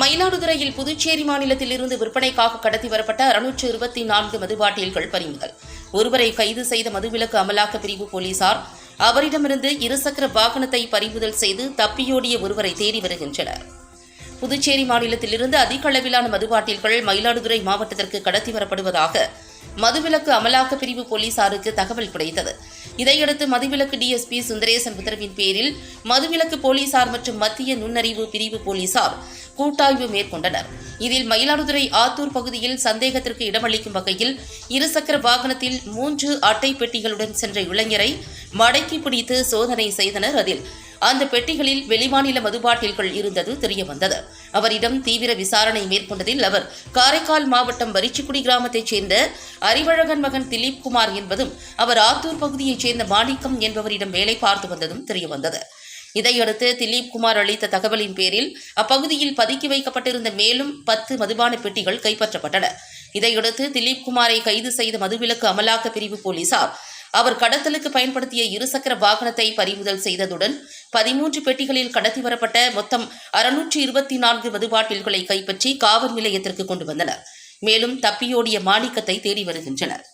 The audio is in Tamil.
மயிலாடுதுறையில் புதுச்சேரி மாநிலத்தில் இருந்து விற்பனைக்காக கடத்தி வரப்பட்ட அறுநூற்று இருபத்தி நான்கு மதுபாட்டில்கள் பறிமுதல். ஒருவரை கைது செய்த மதுவிலக்கு அமலாக்க பிரிவு போலீசார் அவரிடமிருந்து இருசக்கர வாகனத்தை பறிமுதல் செய்து தப்பியோடிய ஒருவரை தேடி வருகின்றனர். புதுச்சேரி மாநிலத்திலிருந்து அதிக அளவிலான மதுபாட்டில்கள் மயிலாடுதுறை மாவட்டத்திற்கு கடத்தி வரப்படுவதாக மதுவிலக்கு அமலாக்க பிரிவு போலீசாருக்கு தகவல் கிடைத்தது. இதையடுத்து மதுவிலக்கு டிஎஸ்பி சுந்தரேசன் உத்தரவின் பேரில் மதுவிலக்கு போலீசார் மற்றும் மத்திய நுண்ணறிவு பிரிவு போலீசார் கூட்டாய்வு மேற்கொண்டனர். இதில் மயிலாடுதுறை ஆத்தூர் பகுதியில் சந்தேகத்திற்கு இடமளிக்கும் வகையில் இருசக்கர வாகனத்தில் மூன்று அட்டை பெட்டிகளுடன் சென்ற இளைஞரை மடக்கி பிடித்து சோதனை செய்தனர். அதில் அந்த பெட்டிகளில் வெளிமாநில மதுபாட்டில்கள் இருந்தது தெரியவந்தது. அவரிடம் தீவிர விசாரணை மேற்கொண்டதில் அவர் காரைக்கால் மாவட்டம் வரிச்சிக்குடி கிராமத்தைச் சேர்ந்த அறிவழகன் மகன் திலீப் குமார் என்பதும் அவர் ஆத்தூர் பகுதியைச் சேர்ந்த மாணிக்கம் என்பவரிடம் வேலை பார்த்து வந்ததும் தெரியவந்தது. இதையடுத்து திலீப் குமார் அளித்த தகவலின் பேரில் அப்பகுதியில் பதுக்கி வைக்கப்பட்டிருந்த மேலும் பத்து மதுபான பெட்டிகள் கைப்பற்றப்பட்டன. இதையடுத்து திலீப் குமாரை கைது செய்த மதுவிலக்கு அமலாக்க பிரிவு போலீசார் அவர் கடத்தலுக்கு பயன்படுத்திய இருசக்கர வாகனத்தை பறிமுதல் செய்ததுடன் பதிமூன்று பெட்டிகளில் கடத்தி வரப்பட்ட மொத்தம் அறுநூற்றி இருபத்தி நான்கு மதுபாட்டில்களை கைப்பற்றி காவல் நிலையத்திற்கு கொண்டு வந்தனர். மேலும் தப்பியோடிய மாணிக்கத்தை தேடி வருகின்றனர்.